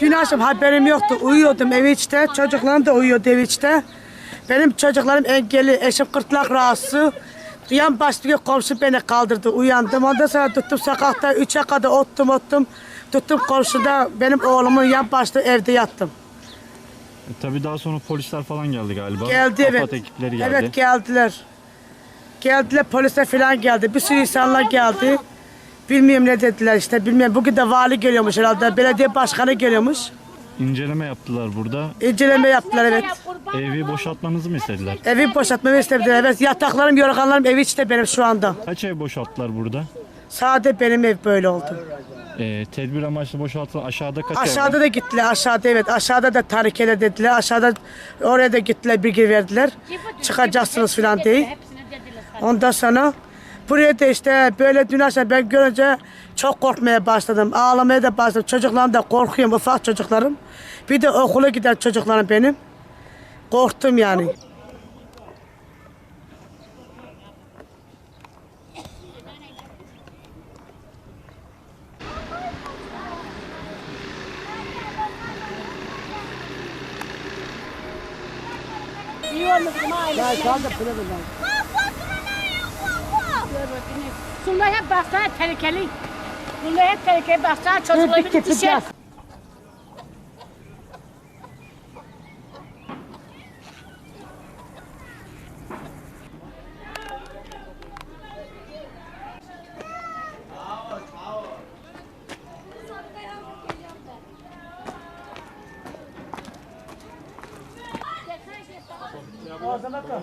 Dün akşam haberim yoktu. Uyuyordum ev içte. Çocuklarım da uyuyordu ev içte. Benim çocuklarım engelli, eşim kırtlak rahatsız. Yan baştaki komşu beni kaldırdı. Uyandım. Ondan sonra tuttum sokakta üçe kadar ottum ottum. Tuttum komşuda benim oğlumun yan başta evde yattım. E, tabii daha sonra polisler falan geldi galiba. Geldi evet. ekipleri geldi. Evet geldiler. Geldiler polisler falan geldi. Bir sürü insanlar geldi. Bilmiyorum ne dediler işte bilmiyorum. Bugün de vali geliyormuş herhalde. Belediye başkanı geliyormuş. İnceleme yaptılar burada. İnceleme yaptılar evet. Evi boşaltmanızı mı istediler? Evi boşaltmamı istediler. Evet yataklarım, yorganlarım evi içte benim şu anda. Kaç ev boşalttılar burada? Sade benim ev böyle oldu. E, tedbir amaçlı boşaltılan aşağıda kaç ev Aşağıda var? da gittiler. Aşağıda evet. Aşağıda da tarikele dediler. Aşağıda oraya da gittiler bilgi verdiler. Çıkacaksınız falan diye. Ondan sonra buraya da işte böyle dün akşam ben görünce çok korkmaya başladım. Ağlamaya da başladım. Çocuklarım da korkuyorum. Ufak çocuklarım. Bir de okula giden çocuklarım benim. Korktum yani. Bunlar hep baksana tehlikeli. Bunlar hep tehlikeli baksana çocukları bir düşer. Ağzına kal.